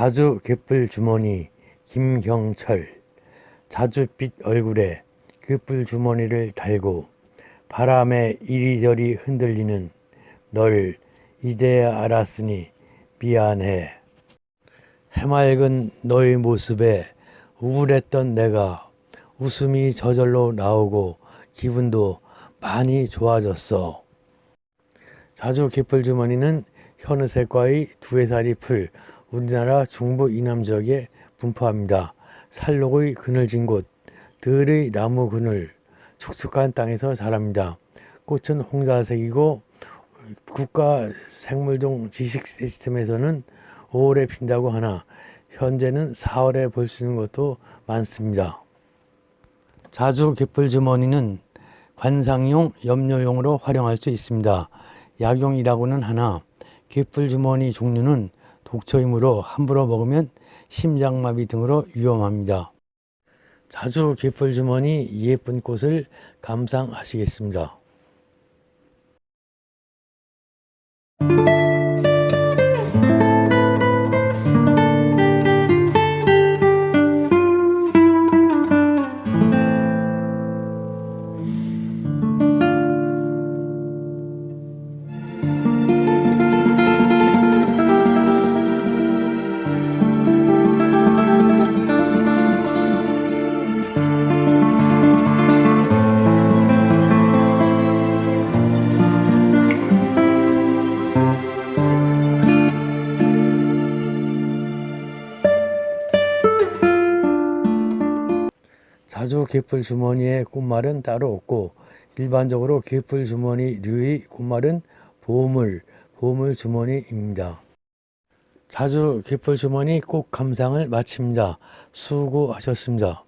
자주 갯불 주머니 김경철 자주빛 얼굴에 갯불 주머니를 달고 바람에 이리저리 흔들리는 널 이제야 알았으니 미안해. 해맑은 너의 모습에 우울했던 내가 웃음이 저절로 나오고 기분도 많이 좋아졌어. 자주 갯불 주머니는 현우색과의 두 해살이 풀 우리나라 중부 이남 지역에 분포합니다. 살록의 그늘진 곳, 들의 나무 그늘, 축축한 땅에서 자랍니다. 꽃은 홍자색이고 국가 생물종 지식 시스템에서는 5월에 핀다고 하나 현재는 4월에 볼 수 있는 것도 많습니다. 자주 갯불 주머니는 관상용, 염료용으로 활용할 수 있습니다. 약용이라고는 하나 갯불 주머니 종류는 독초이므로 함부로 먹으면 심장마비 등으로 위험합니다. 자주 갯불 주머니 예쁜 꽃을 감상하시겠습니다. 자주 갯불 주머니의 꽃말은 따로 없고 일반적으로 갯불 주머니류의 꽃말은 보물, 보물 주머니입니다. 자주 갯불 주머니 꽃 감상을 마칩니다. 수고하셨습니다.